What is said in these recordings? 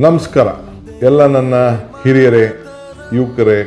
ನಮಸ್ಕಾರ. ಎಲ್ಲ ನನ್ನ ಹಿರಿಯರೇ, ಯುವಕರೇ,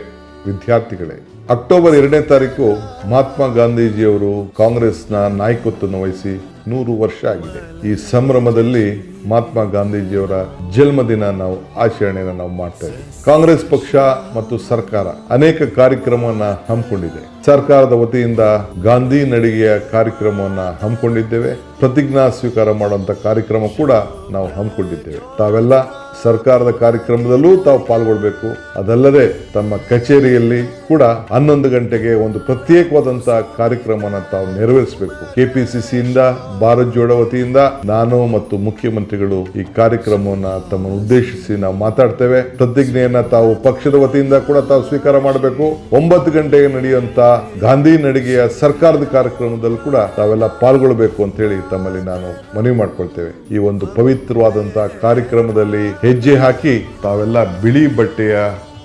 ವಿದ್ಯಾರ್ಥಿಗಳೇ. ಅಕ್ಟೋಬರ್ ಎರಡನೇ ತಾರೀಕು ಮಹಾತ್ಮ ಗಾಂಧೀಜಿಯವರು ಕಾಂಗ್ರೆಸ್ನ ನಾಯಕತ್ವವನ್ನು ವಹಿಸಿ ನೂರು ವರ್ಷ ಆಗಿದೆ. ಈ ಸಂಭ್ರಮದಲ್ಲಿ ಮಹಾತ್ಮ ಗಾಂಧೀಜಿಯವರ ಜನ್ಮದಿನ ನಾವು ಆಚರಣೆಯನ್ನು ನಾವು ಮಾಡ್ತಾ ಕಾಂಗ್ರೆಸ್ ಪಕ್ಷ ಮತ್ತು ಸರ್ಕಾರ ಅನೇಕ ಕಾರ್ಯಕ್ರಮವನ್ನು ಹಮ್ಮಿಕೊಂಡಿದೆ. ಸರ್ಕಾರದ ವತಿಯಿಂದ ಗಾಂಧಿ ನಡಿಗೆಯ ಕಾರ್ಯಕ್ರಮವನ್ನು ಹಮ್ಮಿಕೊಂಡಿದ್ದೇವೆ. ಪ್ರತಿಜ್ಞಾ ಸ್ವೀಕಾರ ಮಾಡುವಂತ ಕಾರ್ಯಕ್ರಮ ಕೂಡ ನಾವು ಹಮ್ಮಿಕೊಂಡಿದ್ದೇವೆ. ತಾವೆಲ್ಲ ಸರ್ಕಾರದ ಕಾರ್ಯಕ್ರಮದಲ್ಲೂ ತಾವು ಪಾಲ್ಗೊಳ್ಬೇಕು. ಅದಲ್ಲದೆ ತಮ್ಮ ಕಚೇರಿಯಲ್ಲಿ ಕೂಡ ಹನ್ನೊಂದು ಗಂಟೆಗೆ ಒಂದು ಪ್ರತ್ಯೇಕವಾದಂತಹ ಕಾರ್ಯಕ್ರಮನ ತಾವು ನೆರವೇರಿಸಬೇಕು. ಕೆಪಿಸಿಸಿಯಿಂದ, ಭಾರತ್ ಜೋಡೋ ವತಿಯಿಂದ ನಾನು ಮತ್ತು ಮುಖ್ಯಮಂತ್ರಿಗಳು ಈ ಕಾರ್ಯಕ್ರಮವನ್ನ ತಮ್ಮ ಉದ್ದೇಶಿಸಿ ನಾವು ಮಾತಾಡ್ತೇವೆ. ಪ್ರತಿಜ್ಞೆಯನ್ನ ತಾವು ಪಕ್ಷದ ವತಿಯಿಂದ ಕೂಡ ತಾವು ಸ್ವೀಕಾರ ಮಾಡಬೇಕು. ಒಂಬತ್ತು ಗಂಟೆಗೆ ನಡೆಯುವಂತ ಗಾಂಧಿ ನಡಿಗೆಯ ಸರ್ಕಾರದ ಕಾರ್ಯಕ್ರಮದಲ್ಲಿ ಕೂಡ ತಾವೆಲ್ಲ ಪಾಲ್ಗೊಳ್ಳಬೇಕು ಅಂತ ಹೇಳಿ ತಮ್ಮಲ್ಲಿ ನಾನು ಮನವಿ ಮಾಡ್ಕೊಳ್ತೇವೆ. ಈ ಒಂದು ಪವಿತ್ರವಾದಂತಹ ಕಾರ್ಯಕ್ರಮದಲ್ಲಿ ಹೆಜ್ಜೆ ಹಾಕಿ ತಾವೆಲ್ಲ ಬಿಳಿ ಬಟ್ಟೆಯ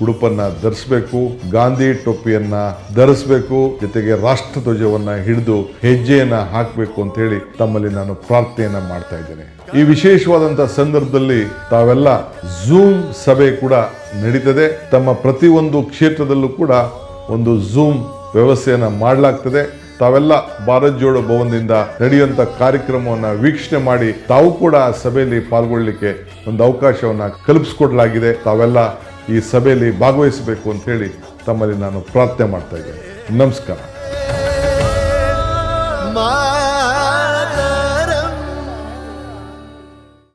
ಉಡುಪನ್ನ ಧರಿಸಬೇಕು, ಗಾಂಧಿ ಟೊಪ್ಪಿಯನ್ನ ಧರಿಸಬೇಕು, ಜೊತೆಗೆ ರಾಷ್ಟ್ರ ಧ್ವಜವನ್ನ ಹಿಡಿದು ಹೆಜ್ಜೆಯನ್ನ ಹಾಕಬೇಕು ಅಂತ ಹೇಳಿ ತಮ್ಮಲ್ಲಿ ನಾನು ಪ್ರಾರ್ಥನೆಯನ್ನ ಮಾಡ್ತಾ ಇದ್ದೇನೆ. ಈ ವಿಶೇಷವಾದಂತಹ ಸಂದರ್ಭದಲ್ಲಿ ತಾವೆಲ್ಲ ಝೂಮ್ ಸಭೆ ಕೂಡ ನಡೀತದೆ. ತಮ್ಮ ಪ್ರತಿಯೊಂದು ಕ್ಷೇತ್ರದಲ್ಲೂ ಕೂಡ ಒಂದು ಝೂಮ್ ವ್ಯವಸ್ಥೆಯನ್ನು ಮಾಡಲಾಗ್ತದೆ. ತಾವೆಲ್ಲ ಭಾರತ್ ಜೋಡೋ ಭವನದಿಂದ ನಡೆಯುವಂತ ಕಾರ್ಯಕ್ರಮವನ್ನ ವೀಕ್ಷಣೆ ಮಾಡಿ ತಾವು ಕೂಡ ಆ ಸಭೆಯಲ್ಲಿ ಪಾಲ್ಗೊಳ್ಳಲಿಕ್ಕೆ ಒಂದು ಅವಕಾಶವನ್ನ ಕಲ್ಪಿಸ್ಕೊಡಲಾಗಿದೆ. ತಾವೆಲ್ಲ ಈ ಸಭೆಯಲ್ಲಿ ಭಾಗವಹಿಸಬೇಕು ಅಂತ ಹೇಳಿ ತಮ್ಮಲ್ಲಿ ನಾನು ಪ್ರಾರ್ಥನೆ ಮಾಡ್ತಾ ಇದ್ದೇನೆ. ನಮಸ್ಕಾರ.